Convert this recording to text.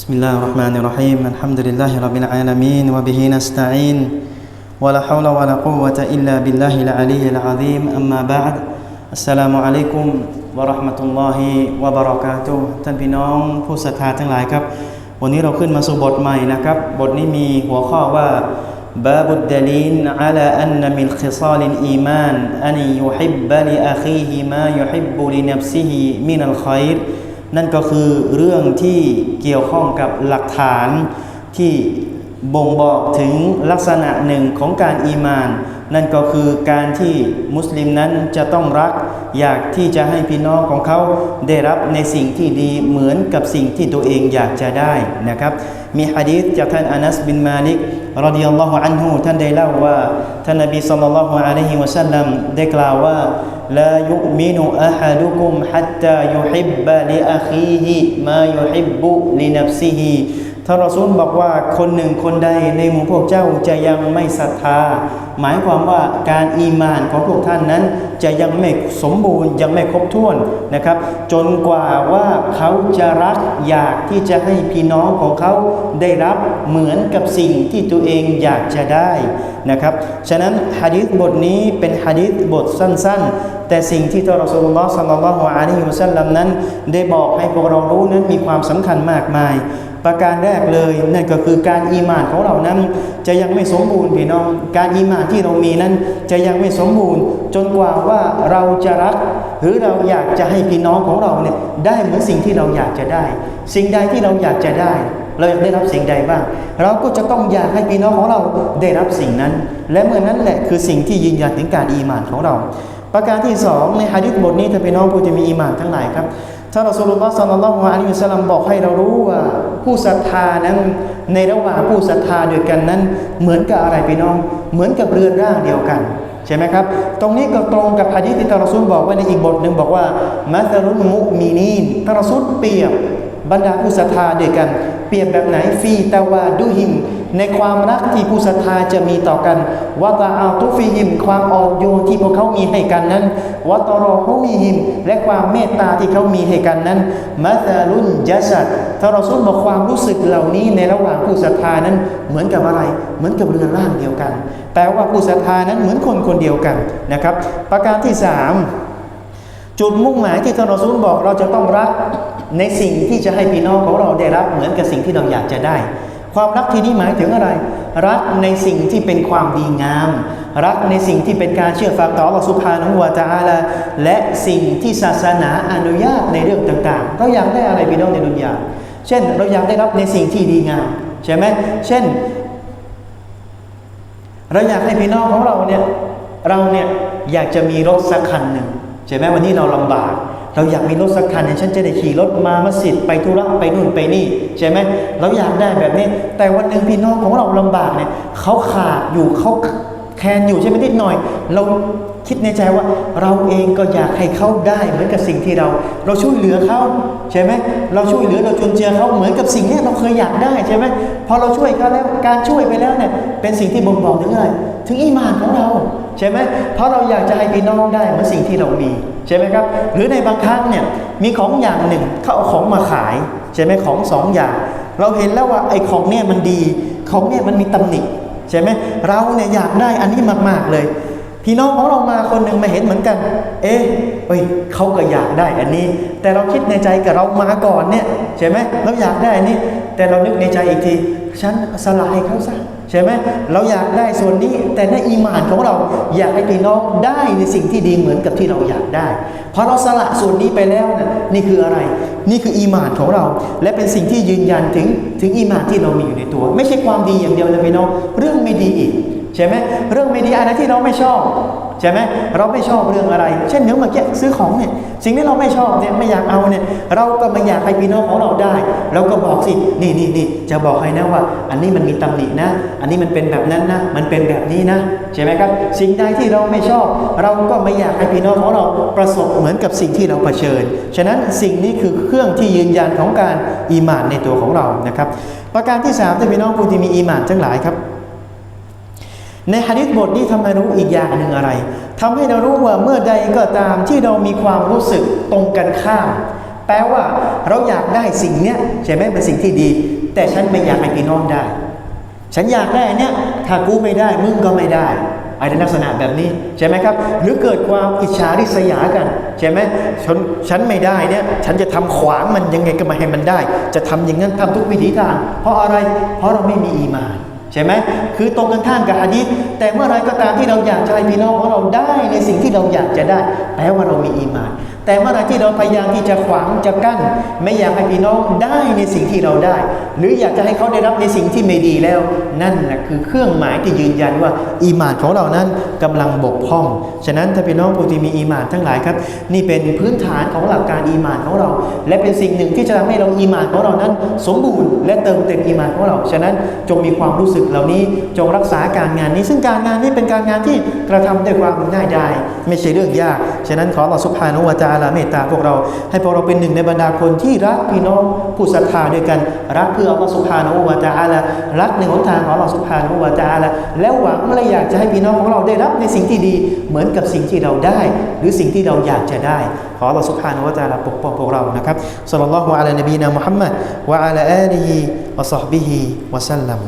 بسم الله الرحمن الرحيم الحمد لله رب العالمين وبه نستعين ولا حول ولا قوة إلا بالله العلي العظيم أما بعد السلام عليكم ورحمة الله وبركاته ท่านพี่น้องผู้ศรัทธาทั้งหลายครับ วันนี้เราขึ้นมาสู่บทใหม่นะครับ บทนี้มีหัวข้อว่า باب الدليل على أن من خصال الإيمان أن يحب لأخيه ما يحب لنفسه من الخير นั่น นั่นก็คือเรื่องที่เกี่ยวข้องกับหลักฐานที่ บ่งบอกถึงลักษณะหนึ่งของการอีมาน นั่นก็คือการที่มุสลิมนั้นจะต้องรัก อยากที่จะให้พี่น้องของเขาได้รับในสิ่งที่ดีเหมือนกับสิ่งที่ตัวเองอยากจะได้นะครับ มีฮะดีษจากท่านอานัสบินมาลิกรดิยัลลอฮุอันฮูท่านได้เล่าว่าท่านนบีสัลลัลลอฮุอะลัยฮิวะสัลลัมได้กล่าวว่าลายุมินุอะฮัดุกุมฮัตตายุฮิบบะลิอะคีฮิมายุฮิบบุลินัฟซิฮิ ท่านรอซูลบอกว่าคนหนึ่งคนใดในหมู่พวกเจ้าจะยังไม่ศรัทธา หมายความว่าการอีมานของพวกท่านนั้น จะยังไม่สมบูรณ์ยังไม่ครบถ้วนนะครับ จนกว่าว่าเขาจะรักอยากที่จะให้พี่น้องของเขาได้รับเหมือนกับสิ่งที่ตัวเองอยากจะได้นะครับฉะนั้นฮะดีษบทนี้เป็นฮะดีษบทสั้น ๆ แต่สิ่งที่ท่านรอสูลุลลอฮ์สัลลัลลอฮุอะลัยฮิวะสัลลัมนั้น ได้บอกให้พวกเรารู้นั้นมีความสำคัญมากมาย ประการแรกเลยนั่นก็คือการอีหมานของเรานั้น จะยังไม่สมบูรณ์พี่น้อง การอีหมานที่เรามีนั้นจะยังไม่สมบูรณ์ จนกว่าว่าเราจะรัก หรือเราอยากจะให้พี่น้องของเราเนี่ยได้เหมือนสิ่งที่เราอยากจะได้ สิ่งใดที่เราอยากจะได้ เราอยากได้รับสิ่งใดบ้าง เราก็จะต้องอยากให้พี่น้องของเราได้รับสิ่งนั้น และเมื่อนั้นแหละคือสิ่งที่ยืนยันถึงการอีมานของเรา ประการที่สองในฮะดิษบทนี้ถ้าพี่น้องผู้จะมีอีมานทั้งหลายครับท่านรอสูลุลลอฮ์สัลลัลลอฮุอะลัยฮิวะสัลลัมบอกให้เรารู้ว่าผู้ศรัทธานั้นในระหว่างผู้ศรัทธาด้วยกันนั้น เหมือนกับอะไรพี่น้อง เหมือนกับเรือนร่างเดียวกัน ใช่ไหมครับ ตรงนี้ก็ตรงกับฮะดีษที่ท่านรอซูลบอกไว้ในอีกบทหนึ่งบอกว่ามัสลุนมุมีนีนท่านรอซูลเปรียบบรรดาผู้ศรัทธาด้วยกัน เปรียบแบบไหนฟีตาวาดูหิม ในความรักที่ผู้ศรัทธาจะมีต่อกันวะตาอาตุฟิหิม ความอ่อนโยนที่พวกเขามีให้กันนั้นวะตรอฮุมีหิม และความเมตตาที่เขามีให้กันนั้นมัสลุนจัสัดท่านรอซูลบอกความรู้สึกเหล่านี้ในระหว่างผู้ศรัทธานั้นเหมือนกับอะไรเหมือนกับเรือนร่างเดียวกัน แปลว่าผู้ศรัทธานั้นเหมือนคนคนเดียวกันนะครับ ประการที่สามจุดมุ่งหมายที่ท่านรอซูลบอกเราจะต้องรักในสิ่งที่จะให้พี่น้องของเราได้รับเหมือนกับสิ่งที่เราอยากจะได้ ความรักที่นี้หมายถึงอะไร รักในสิ่งที่เป็นความดีงาม รักในสิ่งที่เป็นการเชื่อฟังต่อ Allah Subhanahu wa Taala และสิ่งที่ศาสนาอนุญาตในเรื่องต่างๆ เราอยากได้อะไรพี่น้องในดุนยาเช่น เราอยากได้รับในสิ่งที่ดีงามใช่ไหมเช่น เราอยากให้พี่น้องของเราเนี่ยเราเนี่ยอยากจะมีรถสักคันหนึ่งใช่ไหมวันนี้เราลำบาก เราอยากมีรถสักคันเนี่ยฉันจะได้ขี่รถมามัสยิดไปธุระไปนู่นไปนี่ใช่ไหมเราอยากได้แบบนี้ แต่วันหนึ่งพี่น้องของเราลำบากเนี่ยเขาขาดอยู่เขาแคนอยู่ใช่ไหมนิดหน่อย เราคิดในใจว่าเราเองก็อยากให้เขาได้เหมือนกับสิ่งที่เรา เราช่วยเหลือเขาใช่ไหมเราช่วยเหลือเราจนเจือเขาเหมือนกับสิ่งนี้เราเคยอยากได้ใช่ไหมพอเราช่วยเขาแล้วการช่วยไปแล้วเนี่ยเป็นสิ่งที่บ่งบอกถึงอะไรถึงอีมานของเราใช่ไหมเพราะเราอยากจะให้พี่น้องได้เหมือนสิ่งที่เรามี ใช่ไหมครับ หรือในบางครั้งเนี่ยมีของอย่างหนึ่งเขาเอาของมาขายใช่ไหมของสองอย่าง เราเห็นแล้วว่าไอ้ของเนี่ยมันดี ของเนี่ยมันมีตำหนิใช่ไหมเราเนี่ยอยากได้อันนี้มากๆเลย พี่น้องของเรามาคนหนึ่งมาเห็นเหมือนกัน เอ๊ะเฮ้ยเขาก็อยากได้อันนี้ แต่เราคิดในใจกับเรามาก่อนเนี่ยใช่ไหมเราอยากได้อันนี้ แต่เรานึกในใจอีกทีฉันสลายเขาซะ ใช่ไหมเราอยากได้ส่วนนี้ แต่ในอีมานของเราอยากให้พี่น้องได้ในสิ่งที่ดีเหมือนกับที่เราอยากได้พอเราสละส่วนนี้ไปแล้วนะนี่คืออะไร นี่คืออีมานของเรา และเป็นสิ่งที่ยืนยันถึงถึงอีมานที่เรามีอยู่ในตัว ไม่ใช่ความดีอย่างเดียวนะพี่น้องเรื่องไม่ดีอีก ใช่ไหมเรื่องไม่ดีอะไรที่เราไม่ชอบใช่ไหมเราไม่ชอบเรื่องอะไร เช่นเนื้อเมื่อกี้ซื้อของเนี่ยสิ่งที่เราไม่ชอบเนี่ยไม่อยากเอาเนี่ยเราก็ไม่อยากให้พี่น้องของเราได้เราก็บอกสินี่นี่นี่จะบอกให้นะว่า อันนี้มันมีตำหนินะ อันนี้มันเป็นแบบนั้นนะ มันเป็นแบบนี้นะใช่ไหมครับ สิ่งใดที่เราไม่ชอบ เราก็ไม่อยากให้พี่น้องของเราประสบเหมือนกับสิ่งที่เราเผชิญ ฉะนั้นสิ่งนี้คือเครื่องที่ยืนยันของการอีหมานในตัวของเรานะครับ ประการที่สามที่พี่น้องผู้ที่มีอีหมานทั้งหลายครับ ในฮะดิษบทนี้ทำให้รู้อีกอย่างหนึ่งอะไรทำให้เรารู้ว่าเมื่อใดก็ตามที่เรามีความรู้สึกตรงกันข้าม แปลว่าเราอยากได้สิ่งเนี้ยใช่ไหมเป็นสิ่งที่ดี แต่ฉันไม่อยากให้พี่น้องได้ ฉันอยากได้นเนี้ยถ้ากูไม่ได้มึงก็ไม่ได้ไอ้ในลักษณะแบบนี้ใช่ไหมครับ หรือเกิดความอิจฉาริษยากันใช่ไหมฉันฉันไม่ได้เนี่ยฉันจะทำขวางมันยังไงก็มาให้มันได้ จะทำอย่างนั้นทำทุกวิถีทาง เพราะอะไรเพราะเราไม่มีอีมาน ใช่ไหมคือตรงกันข้ามกับฮะดีษแต่เมื่อไรก็ตามที่เราอยากจะให้พี่น้องของเราได้ในสิ่งที่เราอยากจะได้แปลว่าเรามีอีมาน แต่เมื่อไรที่เราพยายามที่จะขวางจะกั้น ไม่อยากให้พี่น้องได้ในสิ่งที่เราได้ หรืออยากจะให้เขาได้รับในสิ่งที่ไม่ดีแล้ว นั่นแหละคือเครื่องหมายที่ยืนยันว่าอีมานของเรานั้นกำลังบกพร่อง ฉะนั้นถ้าพี่น้องผู้ที่มีอีมานทั้งหลายครับ นี่เป็นพื้นฐานของหลักการอีมานของเรา และเป็นสิ่งหนึ่งที่จะทำให้เราอีมานของเรานั้น สมบูรณ์และเติมเต็มอีมานของเรา ฉะนั้นจงมีความรู้สึกเหล่านี้จงรักษาการงานนี้ ซึ่งการงานนี้เป็นการงานที่กระทำด้วยความง่ายดายไม่ใช่เรื่องยาก ฉะนั้นขอเราสุภานุวาจาลาเมตตาพวกเรา ให้พวกเราเป็นหนึ่งในบรรดาคนที่รักพี่น้องผู้ศรัทธาด้วยกัน รักเพื่ออัลลอฮฺสุภานุวาจาลารักในหนทางของอัลลอฮฺสุภานุวาจาลาแล้วหวังและอยากจะให้พี่น้องของเราได้รับในสิ่งที่ดีเหมือนกับสิ่งที่เราได้ หรือสิ่งที่เราอยากจะได้ ขออัลลอฮฺสุภานุวาจาลาปกป้องพวกเรานะครับสัลลัลลอฮุอะลัยนบีนะมุฮัมมัดวะอะลาอาลีฮิวะซอฮบิฮิวะซัลลัม